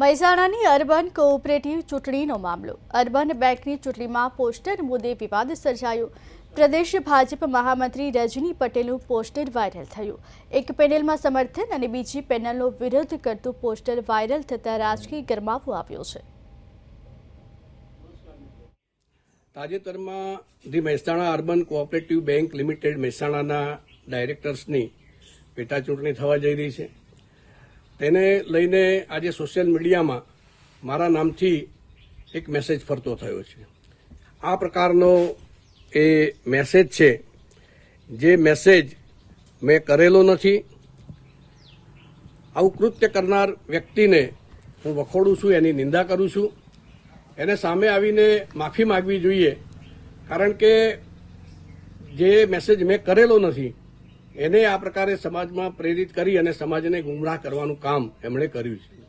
મહેસાણાની urban cooperative ચૂંટણીનો મામલો. Urban બેંકની ચૂંટણીમાં પોસ્ટર મુદ્દે વિવાદ સર્જાયો. પ્રદેશ ભાજપ મહામંત્રી રજની પટેલનું પોસ્ટર વાયરલ થયું. એક પેનલમાં સમર્થન અને બીજી પેનલનો વિરોધ કરતું પોસ્ટર વાયરલ થતાં રાજકીય ગરમાવો આવ્યો છે. તાજેતરમાં the Mehsana urban cooperative bank limited મહેસાણાના ડાયરેક્ટર્સની પેટા ચૂંટણી થવા જઈ રહી છે. તેને લઈને આજે સોશિયલ મીડિયામાં મારા નામથી એક મેસેજ ફરતો થયો છે. આ પ્રકારનો એ મેસેજ છે, જે મેસેજ મેં કરેલો નથી. આવું કૃત્ય કરનાર વ્યક્તિને હું વખોડું છું, એની નિંદા કરું છું. એને સામે આવીને માફી માગવી જોઈએ, કારણ કે જે મેસેજ મેં કરેલો નથી એને આ પ્રકારે સમાજમાં પ્રેરિત કરી અને સમાજને ગુમરાહ કરવાનું કામ એમણે કર્યું છે.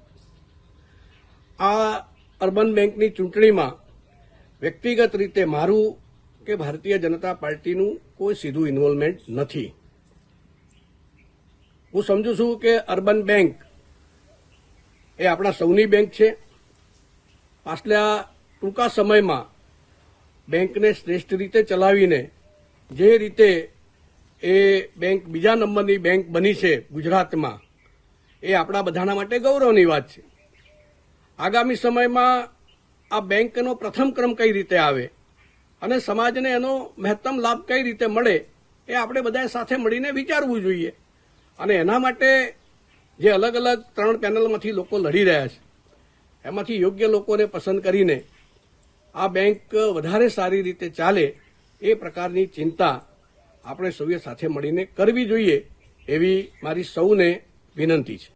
આ અર્બન બેંકની ચૂંટણીમાં વ્યક્તિગત રીતે મારું કે ભારતીય જનતા પાર્ટીનું કોઈ સીધું ઇન્વોલ્વમેન્ટ નથી. હું સમજુ છું કે અર્બન બેંક એ આપણા સૌની બેંક છે. પાછલા ટૂંકા સમયમાં બેંકને શ્રેષ્ઠ રીતે ચલાવીને જે રીતે એ બેંક બીજા નંબરની બેંક બની છે ગુજરાતમાં. એ આપણા બધાના માટે ગૌરવની વાત છે. આગામી સમયમાં આ બેંકનો પ્રથમ ક્રમ કઈ રીતે આવે અને સમાજને એનો મહત્તમ લાભ કઈ રીતે મળે એ આપણે બધાએ સાથે મળીને વિચારવું જોઈએ. અને એના માટે જે અલગ અલગ ત્રણ પેનલમાંથી લોકો લડી રહ્યા છે. એમાંથી યોગ્ય લોકોને પસંદ કરીને આ બેંક વધારે સારી રીતે ચાલે એ પ્રકારની ચિંતા આપણે સૌએ સાથે મળીને કરવી જોઈએ એવી મારી સૌને વિનંતી છે.